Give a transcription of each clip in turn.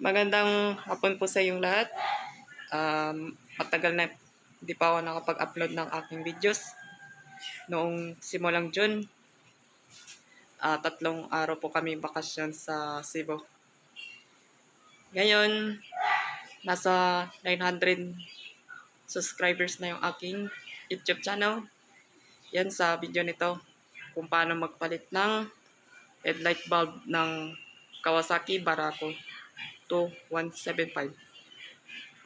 Magandang hapon po sa inyong lahat. Um, matagal na hindi pa ako nakapag-upload ng aking videos. Noong simulang June, ah, tatlong araw po kami bakasyon sa Cebu. Ngayon, nasa 900 subscribers na yung aking YouTube channel. Yan sa video nito kung paano magpalit ng headlight bulb ng Kawasaki Barako 2175.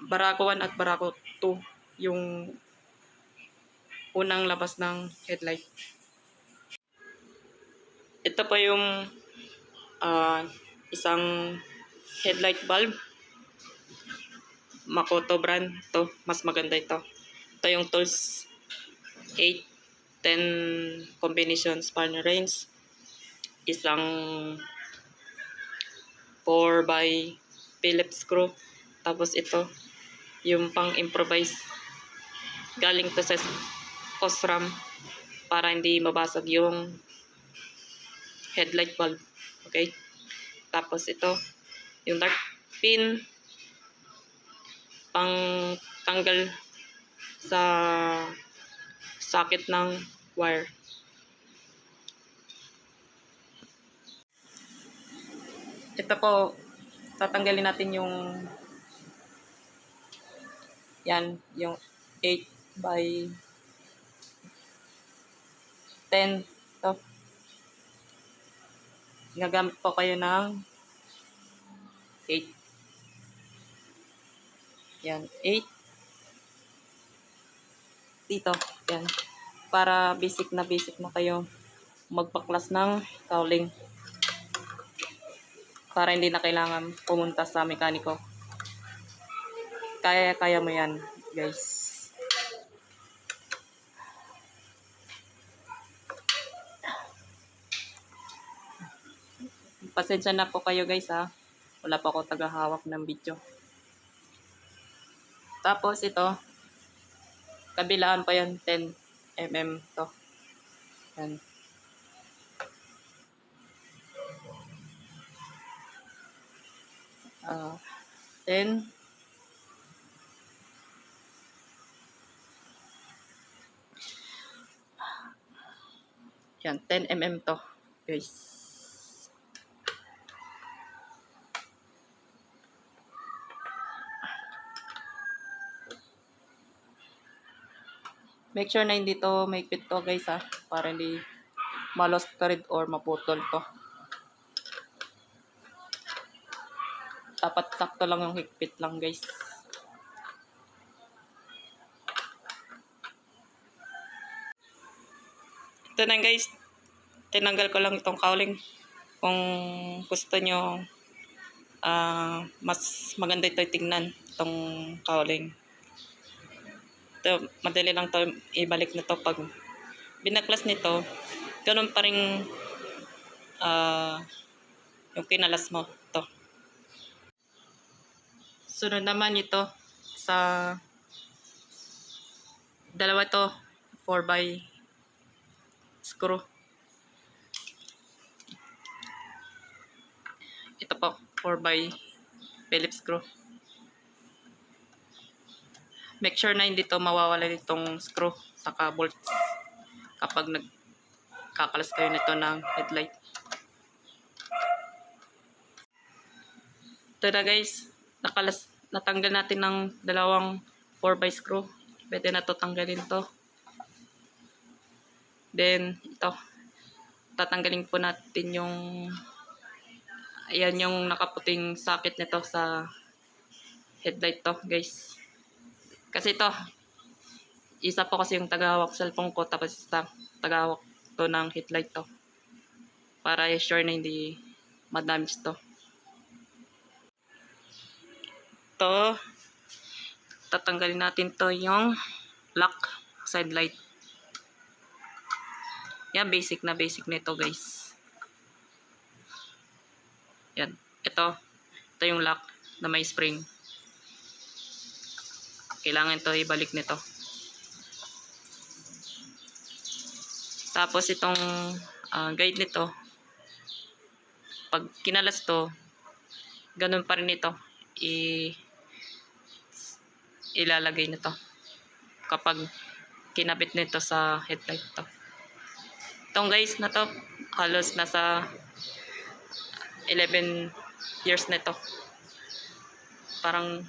Barako 1 at Barako 2 yung unang labas ng headlight. Ito pa yung ah, isang headlight bulb. Makoto brand to. Mas maganda ito. Ito yung tools 8 10 combination span range. Isang 4 by Phillips screw. Tapos ito, yung pang improvise. Galing to sa Osram para hindi mabasag yung headlight bulb. Okay? Tapos ito, yung dark pin pang tanggal sa socket ng wire. Ito po, tatanggalin natin yung yan, yung 8 by 10 to. Gagamit po kayo ng 8. Yan, 8. Dito, yan. Para basic na basic na kayo magpaklas ng cowling para hindi na kailangan pumunta sa mekaniko. Kaya kaya mo yan, guys. Pasensya na po kayo guys ha. Wala pa ako tagahawak ng video. Tapos ito, kabilaan pa yan 10 mm to. Yan. Ah, 10 Yan, 10 mm to, guys. Make sure na hindi to maikpit to, guys, ha. Para hindi ma-lost thread or maputol to. Dapat sakto lang yung higpit lang, guys. Ito na guys. Tinanggal ko lang itong cowling. Kung gusto nyo ah mas maganda ito tingnan itong cowling. Ito, madali lang to ibalik nito pag binaklas nito. Ganun pa rin ah yung kinalas mo. Sunod naman ito sa dalawa to 4 by screw. Ito po, 4 by Phillips screw. Make sure na hindi to mawawala nitong screw saka bolt kapag nagkakalas kayo nito ng headlight. Ito na guys, nakalas, natanggal natin ng dalawang 4 by screw. Pwede na to tanggalin to. Then, ito. Tatanggalin po natin yung ayan yung nakaputing socket nito sa headlight to, guys. Kasi ito, isa po kasi yung tagahawak cellphone ko, tapos isa tagahawak to ng headlight to. Para sure na hindi madamage to. To, tatanggalin natin to yung lock side light. Yan, basic na basic nito guys. Yan. Ito. Ito yung lock na may spring. Kailangan ito ibalik nito. Tapos itong ah, guide nito, pag kinalas to, ganun pa rin ito. I, ilalagay nito kapag kinabit nito sa headlight to. Itong guys na to, halos nasa 11 years na to. Parang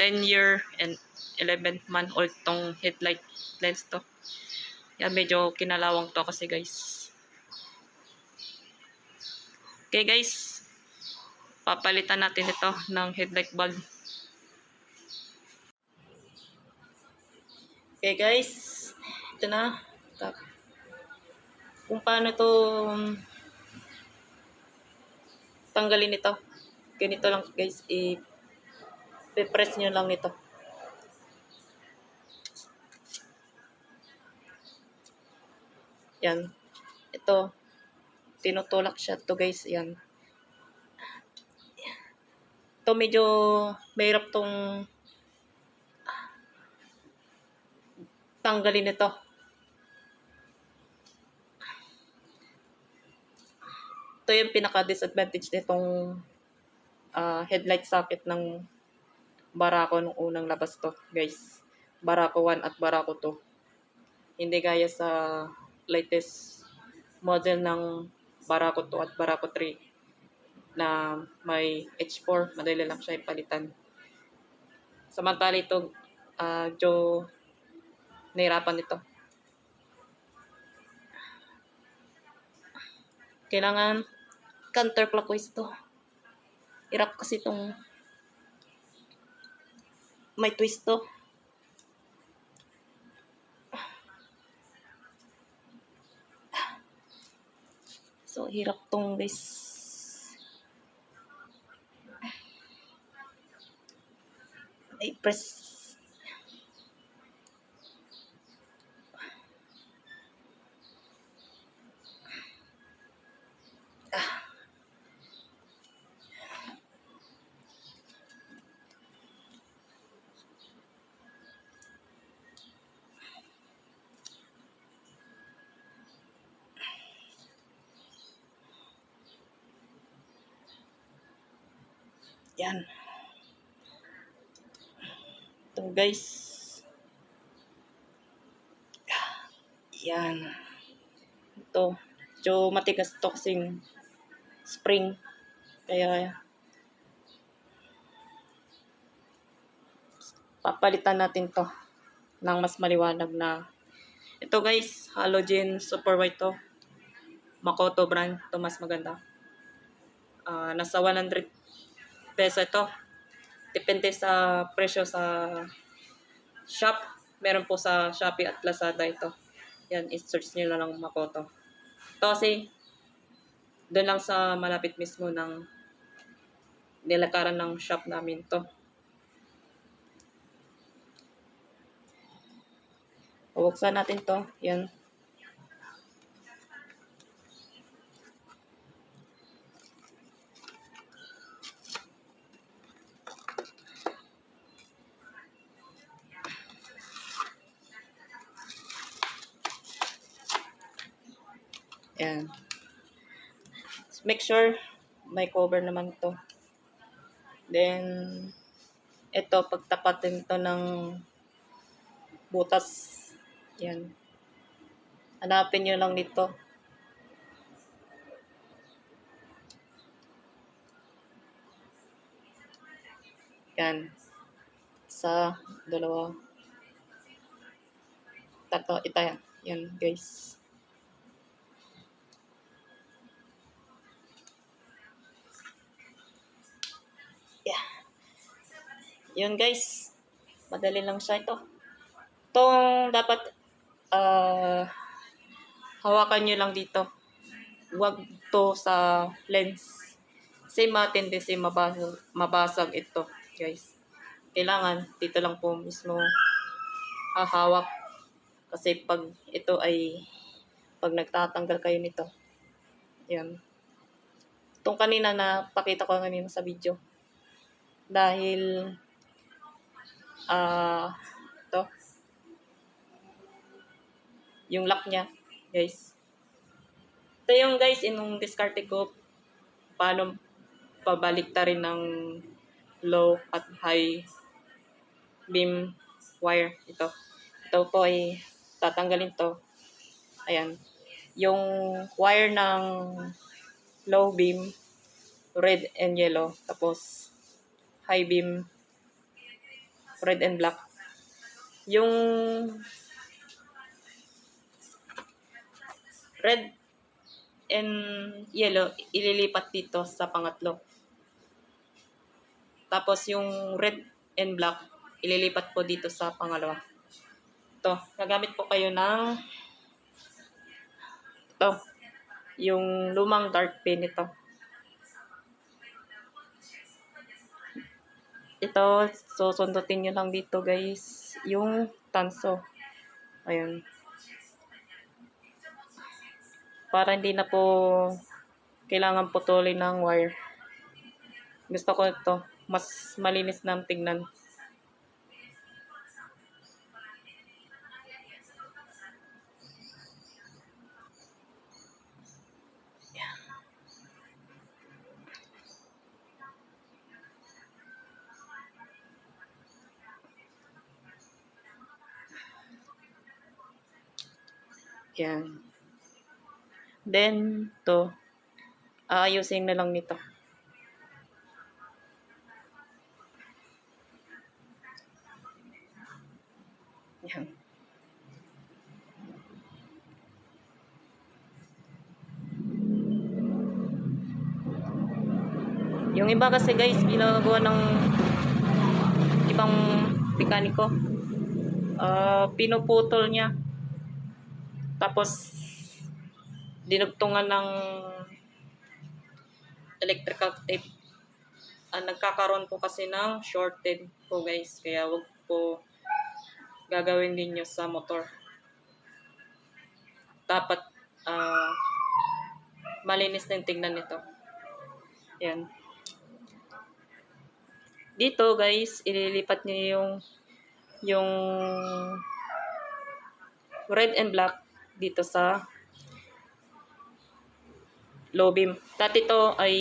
10 year and 11 month old tong headlight lens to. Yan, medyo kinalawang to kasi guys. Okay guys, papalitan natin ito ng headlight bulb. Okay guys, ito na. Kung paano to tanggalin ito. Ganito lang guys, i-press nyo lang nito. Yan. Ito. Tinutulak siya to guys. Yan. Ito medyo mahirap tong tanggalin ito. Ito yung pinaka-disadvantage nitong ah, headlight socket ng Barako nung unang labas to, guys. Barako 1 at Barako 2. Hindi gaya sa latest model ng Barako 2 at Barako 3 na may H4. Madali lang siya ipalitan. Samantala ito, ah, Joe, nahirapan ito. Kailangan counterclockwise to. Hirap kasi itong may twist to. So, hirap tong guys. Ay, press. Ah. Yan. Ito guys. Yan. Ito. Medyo matigas to kasing spring. Kaya papalitan natin to ng mas maliwanag na ito guys, halogen super white to. Makoto brand. Ito mas maganda. Ah, nasa 100 peso ito. Depende sa presyo sa shop. Meron po sa Shopee at Lazada ito. Yan, i-search nyo na lang Makoto. Ito kasi, doon lang sa malapit mismo ng nilakaran ng shop namin to. Bubuksan natin to. Yan. Yan. Make sure may cover naman to. Then, ito, pagtapatin to ng butas. Yan. Hanapin nyo lang nito. Yan. Sa dalawa. Tatlo. Ito yan. Yan, guys. Yun guys. Madali lang siya ito. Itong dapat ah hawakan nyo lang dito. Huwag to sa lens. Kasi matindi, mabasag, mabasag ito guys. Kailangan dito lang po mismo hahawak. Kasi pag ito ay pag nagtatanggal kayo nito. Yan. Itong kanina na pakita ko kanina sa video dahil ah to yung lock niya guys ito yung guys inong discarte ko paano pabalik ta rin ng low at high beam wire. Ito. Ito po ay tatanggalin to. Ayan. Yung wire ng low beam, red and yellow. Tapos, high beam, red and black. Yung red and yellow, ililipat dito sa pangatlo. Tapos yung red and black, ililipat po dito sa pangalawa. Ito, gagamit po kayo ng ito, yung lumang dark pin ito. Ito, so sundutin nyo lang dito guys, yung tanso. Ayun. Para hindi na po kailangan putulin ng wire. Gusto ko ito, mas malinis ang tingnan. Yan. Then, to, aayusin na lang nito. Yan. Yung iba kasi guys, ginagawa ng ibang mekaniko, ah pinuputol niya. Tapos, dinugtungan ng electrical tape. Ah, nagkakaroon po kasi ng shorted po guys. Kaya wag po gagawin ninyo sa motor. Dapat ah, malinis na yung tingnan nito. Yan. Dito guys, ililipat niyo yung yung red and black dito sa low beam. Dati ito ay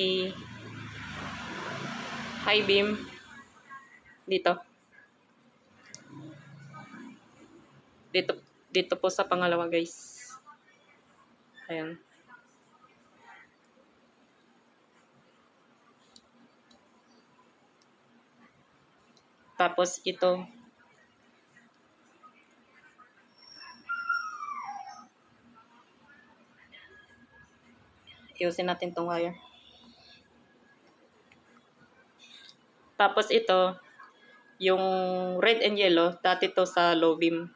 high beam dito. Dito dito po sa pangalawa, guys. Ayan. Tapos ito Iusin natin tong wire. Tapos ito, yung red and yellow, dati to sa low beam.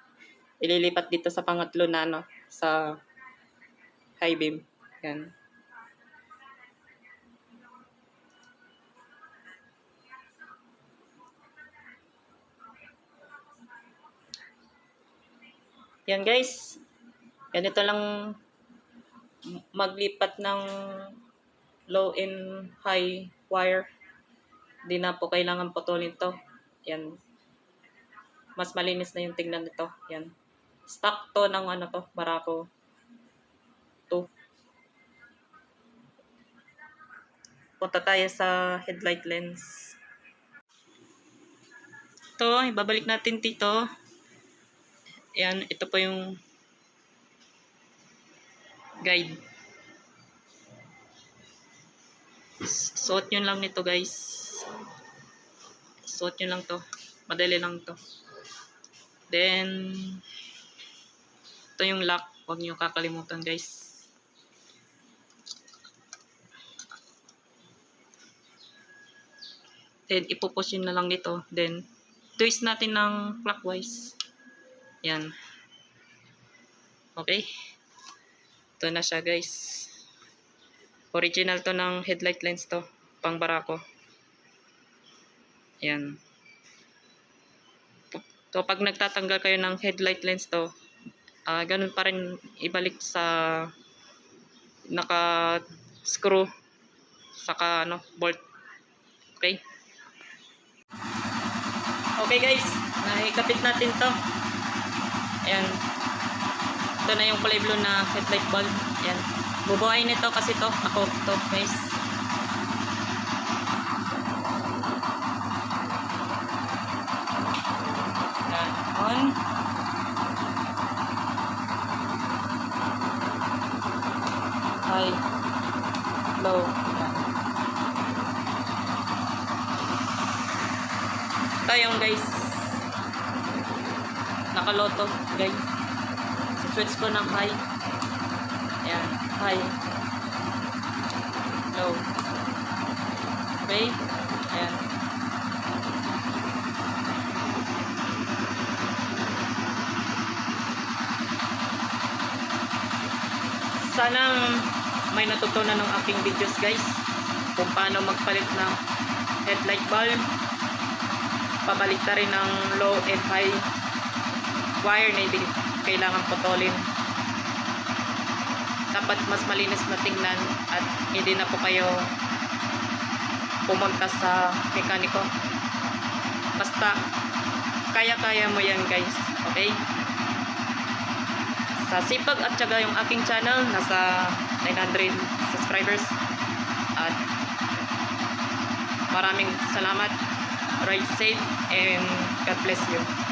Ililipat dito sa pangatlo na, no, sa high beam. Yan. Yan guys. Ganito lang maglipat ng low and high wire. Di na po kailangan putulin to. Yan. Mas malinis na yung tingnan nito. Yan. Stock to ng ano to, Barako 2. Punta tayo sa headlight lens. Ito, ibabalik natin dito. Yan, ito po yung guide. Suot nyo lang nito guys. Suot nyo lang to. Madali lang to. Then, ito yung lock. Huwag nyo kakalimutan guys. Then, ipupush yun na lang dito. Then, twist natin ng clockwise. Yan. Okay. Ito na siya guys. Original to ng headlight lens to. Pang barako. Yan. So pag nagtatanggal kayo ng headlight lens to, ah ganun pa rin ibalik sa naka screw saka ano bolt. Okay? Okay guys, naikapit natin to. Ayan ito na yung kulay blue na headlight bulb. Yan. Bubuhayin nito kasi to. Ako to guys. Yan. On. High low. Yan ito yung guys. Nakaloto guys. Switch ko ng high. Ayan, high. Low. Okay? Ayan. Sana may natutunan ng aking videos guys kung paano magpalit ng headlight bulb pabalik na rin ng low and high wire na hindi kailangan putulin. Dapat mas malinis na tingnan at hindi na po kayo pumunta sa mekaniko. Basta kaya-kaya mo yan guys. Okay? Sa sipag at syaga yung aking channel nasa 900 subscribers. At maraming salamat. Ride safe and God bless you